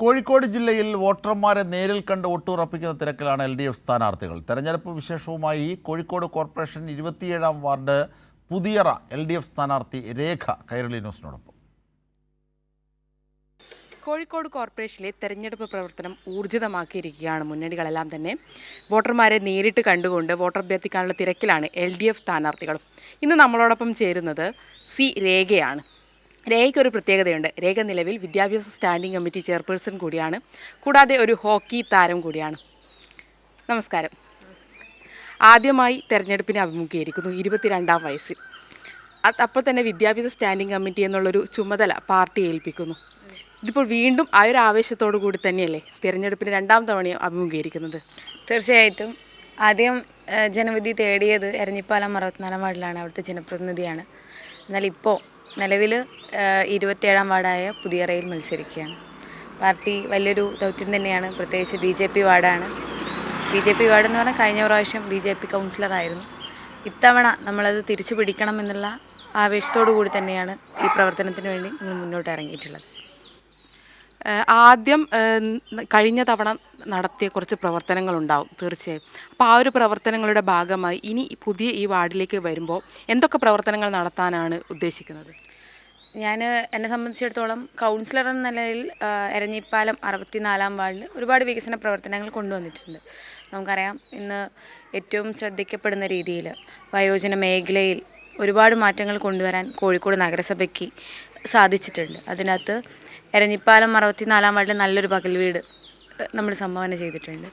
കോഴിക്കോട് ജില്ലയിൽ വോട്ടർമാരെ നേരിൽ കണ്ട് വോട്ടുറപ്പിക്കുന്ന തിരക്കിലാണ് എൽ ഡി എഫ് സ്ഥാനാർത്ഥികൾ. തെരഞ്ഞെടുപ്പ് വിശേഷവുമായി കോഴിക്കോട് കോർപ്പറേഷൻ ഇരുപത്തിയേഴാം ward Puthiyara L D F സ്ഥാനാർത്ഥി രേഖ കൈരളി ന്യൂസിനോടൊപ്പം. കോഴിക്കോട് കോർപ്പറേഷനിലെ തെരഞ്ഞെടുപ്പ് പ്രവർത്തനം ഊർജിതമാക്കിയിരിക്കുകയാണ് മുന്നണികളെല്ലാം തന്നെ. വോട്ടർമാരെ നേരിട്ട് കണ്ടുകൊണ്ട് വോട്ടർ അഭ്യർത്ഥിക്കാനുള്ള തിരക്കിലാണ് എൽ ഡി എഫ് സ്ഥാനാർത്ഥികളും. ഇന്ന് നമ്മളോടൊപ്പം ചേരുന്നത് സി രേഖയാണ്. രേഖയ്ക്ക് ഒരു പ്രത്യേകതയുണ്ട്. രേഖ നിലവിൽ വിദ്യാഭ്യാസ സ്റ്റാൻഡിംഗ് കമ്മിറ്റി ചെയർപേഴ്സൺ കൂടിയാണ്. കൂടാതെ ഒരു ഹോക്കി താരം കൂടിയാണ്. നമസ്കാരം. ആദ്യമായി തെരഞ്ഞെടുപ്പിനെ അഭിമുഖീകരിക്കുന്നു. ഇരുപത്തിരണ്ടാം വയസ്സിൽ. അപ്പോൾ തന്നെ വിദ്യാഭ്യാസ സ്റ്റാൻഡിംഗ് കമ്മിറ്റി എന്നുള്ളൊരു ചുമതല പാർട്ടി ഏൽപ്പിക്കുന്നു. ഇതിപ്പോൾ വീണ്ടും ആ ഒരു ആവേശത്തോടു കൂടി തന്നെയല്ലേ തിരഞ്ഞെടുപ്പിന് രണ്ടാം തവണയും അഭിമുഖീകരിക്കുന്നത്? തീർച്ചയായിട്ടും. ആദ്യം ജനവിധി തേടിയത് എരഞ്ഞിപ്പാലം അറുപത്തിനാലാം വാർഡിലാണ് അവിടുത്തെ ജനപ്രതിനിധിയാണ്. എന്നാൽ ഇപ്പോൾ നിലവിൽ ഇരുപത്തിയേഴാം വാർഡായ പുതിയറയിൽ മത്സരിക്കുകയാണ്. പാർട്ടി വലിയൊരു ദൗത്യം തന്നെയാണ്. പ്രത്യേകിച്ച് ബി ജെ പി വാർഡാണ്. ബി ജെ പി വാർഡെന്ന് പറഞ്ഞാൽ കഴിഞ്ഞ പ്രാവശ്യം ബി ജെ പി കൗൺസിലറായിരുന്നു. ഇത്തവണ നമ്മളത് തിരിച്ചു പിടിക്കണം എന്നുള്ള ആവേശത്തോടു കൂടി തന്നെയാണ് ഈ പ്രവർത്തനത്തിന് വേണ്ടി നമ്മൾ മുന്നോട്ട് ഇറങ്ങിയിട്ടുള്ളത്. ആദ്യം കഴിഞ്ഞ തവണ നടത്തിയ കുറച്ച് പ്രവർത്തനങ്ങളുണ്ടാവും തീർച്ചയായും. അപ്പോൾ ആ ഒരു പ്രവർത്തനങ്ങളുടെ ഭാഗമായി ഇനി പുതിയ ഈ വാർഡിലേക്ക് വരുമ്പോൾ എന്തൊക്കെ പ്രവർത്തനങ്ങൾ നടത്താനാണ് ഉദ്ദേശിക്കുന്നത്? ഞാൻ എന്നെ സംബന്ധിച്ചിടത്തോളം കൗൺസിലർ എന്ന നിലയിൽ എരഞ്ഞിപ്പാലം അറുപത്തിനാലാം വാർഡിൽ ഒരുപാട് വികസന പ്രവർത്തനങ്ങൾ കൊണ്ടുവന്നിട്ടുണ്ട്. നമുക്കറിയാം ഇന്ന് ഏറ്റവും ശ്രദ്ധിക്കപ്പെടുന്ന രീതിയിൽ വയോജന മേഖലയിൽ ഒരുപാട് മാറ്റങ്ങൾ കൊണ്ടുവരാൻ കോഴിക്കോട് നഗരസഭയ്ക്ക് സാധിച്ചിട്ടുണ്ട്. അതിനകത്ത് എരഞ്ഞിപ്പാലം അറുപത്തിനാലാം വാർഡിൽ നല്ലൊരു പകൽ വീട് നമ്മൾ സംഭാവന ചെയ്തിട്ടുണ്ട്.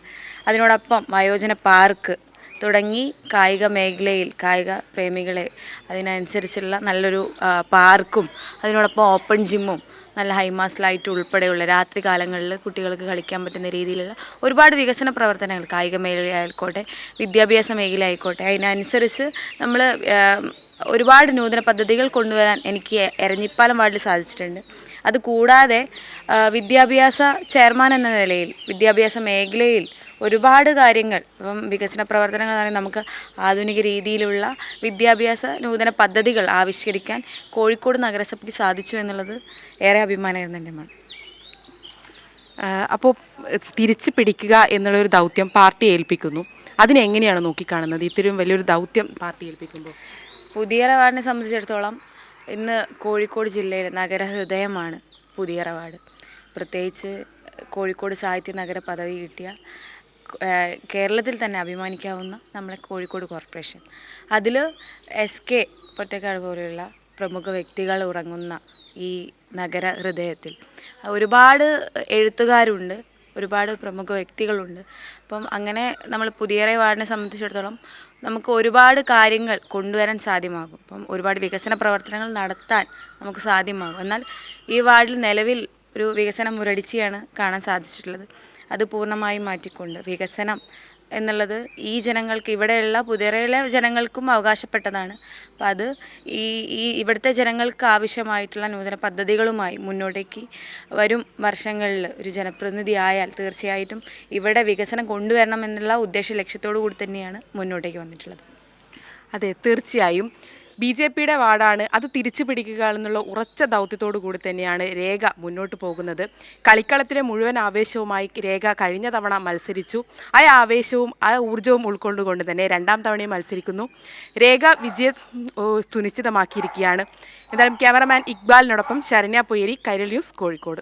അതിനോടൊപ്പം വയോജന പാർക്ക് തുടങ്ങി കായിക മേഖലയിൽ കായിക പ്രേമികളെ അതിനനുസരിച്ചുള്ള നല്ലൊരു പാർക്കും അതിനോടൊപ്പം ഓപ്പൺ ജിമ്മും നല്ല ഹൈമാസ് ലൈറ്റ് ഉൾപ്പെടെയുള്ള രാത്രി കാലങ്ങളിൽ കുട്ടികൾക്ക് കളിക്കാൻ പറ്റുന്ന രീതിയിലുള്ള ഒരുപാട് വികസന പ്രവർത്തനങ്ങൾ കായിക മേഖല ആയിക്കോട്ടെ വിദ്യാഭ്യാസ മേഖല ആയിക്കോട്ടെ അതിനനുസരിച്ച് നമ്മൾ ഒരുപാട് നൂതന പദ്ധതികൾ കൊണ്ടുവരാൻ എനിക്ക് എരഞ്ഞിപ്പാലം വാർഡിൽ സാധിച്ചിട്ടുണ്ട്. അതുകൂടാതെ കൂടാതെ വിദ്യാഭ്യാസ ചെയർമാൻ എന്ന നിലയിൽ വിദ്യാഭ്യാസ മേഖലയിൽ ഒരുപാട് കാര്യങ്ങൾ ഇപ്പം വികസന പ്രവർത്തനങ്ങൾ എന്ന് നമുക്ക് ആധുനിക രീതിയിലുള്ള വിദ്യാഭ്യാസ നൂതന പദ്ധതികൾ ആവിഷ്കരിക്കാൻ കോഴിക്കോട് നഗരസഭയ്ക്ക് സാധിച്ചു എന്നുള്ളത് ഏറെ അഭിമാനകരമാണ് അപ്പോൾ തിരിച്ചു പിടിക്കുക എന്നുള്ളൊരു ദൗത്യം പാർട്ടി ഏൽപ്പിക്കുന്നു. അതിനെങ്ങനെയാണ് നോക്കിക്കാണുന്നത്? ഇത്രയും വലിയൊരു ദൗത്യം പാർട്ടി ഏൽപ്പിക്കുമ്പോൾ. പുതിയറ വാർഡിനെ സംബന്ധിച്ചിടത്തോളം ഇന്ന് കോഴിക്കോട് ജില്ലയിൽ നഗരഹൃദയമാണ് പുതിയറ വാർഡ് പ്രത്യേകിച്ച് കോഴിക്കോട് സാഹിത്യ നഗര പദവി കിട്ടിയ കേരളത്തിൽ തന്നെ അഭിമാനിക്കാവുന്ന നമ്മളെ കോഴിക്കോട് കോർപ്പറേഷൻ. അതിൽ എസ് കെ പൊറ്റക്കാട് പോലെയുള്ള പ്രമുഖ വ്യക്തികൾ ഉറങ്ങുന്ന ഈ നഗര ഹൃദയത്തിൽ ഒരുപാട് എഴുത്തുകാരുണ്ട് ഒരുപാട് പ്രമുഖ വ്യക്തികളുണ്ട്. അപ്പം അങ്ങനെ നമ്മൾ പുതിയറ വാർഡിനെ സംബന്ധിച്ചിടത്തോളം നമുക്ക് ഒരുപാട് കാര്യങ്ങൾ കൊണ്ടുവരാൻ സാധ്യമാകും. അപ്പം ഒരുപാട് വികസന പ്രവർത്തനങ്ങൾ നടത്താൻ നമുക്ക് സാധ്യമാകും. എന്നാൽ ഈ വാർഡിൽ നിലവിൽ ഒരു വികസനം മുരടിച്ചിയാണ് കാണാൻ സാധിച്ചിട്ടുള്ളത്. അത് പൂർണമായും മാറ്റിക്കൊണ്ട് വികസനം എന്നുള്ളത് ഈ ജനങ്ങൾക്ക് ഇവിടെയുള്ള പുതിയറയിലെ ജനങ്ങൾക്കും അവകാശപ്പെട്ടതാണ്. അപ്പം അത് ഈ ഈ ഇവിടുത്തെ ജനങ്ങൾക്ക് ആവശ്യമായിട്ടുള്ള നൂതന പദ്ധതികളുമായി മുന്നോട്ടേക്ക് വരും വർഷങ്ങളിൽ ഒരു ജനപ്രതിനിധി ആയാൽ തീർച്ചയായിട്ടും ഇവിടെ വികസനം കൊണ്ടുവരണം എന്നുള്ള ഉദ്ദേശ ലക്ഷ്യത്തോടു കൂടി തന്നെയാണ് മുന്നോട്ടേക്ക് വന്നിട്ടുള്ളത്. അതെ തീർച്ചയായും. ബി ജെ പിയുടെ വാർഡാണ് അത് തിരിച്ചു പിടിക്കുക എന്നുള്ള ഉറച്ച ദൗത്യത്തോടു കൂടി തന്നെയാണ് രേഖ മുന്നോട്ട് പോകുന്നത്. കളിക്കളത്തിലെ മുഴുവൻ ആവേശവുമായി രേഖ കഴിഞ്ഞ തവണ മത്സരിച്ചു. ആ ആവേശവും ആ ഊർജവും ഉൾക്കൊണ്ടുകൊണ്ട് തന്നെ രണ്ടാം തവണയും മത്സരിക്കുന്നു. രേഖ വിജയം സുനിശ്ചിതമാക്കിയിരിക്കുകയാണ്. എന്തായാലും ക്യാമറമാൻ ഇക്ബാലിനോടൊപ്പം ശരണ്യ പൊയ്യരി കൈരൽ ന്യൂസ് കോഴിക്കോട്.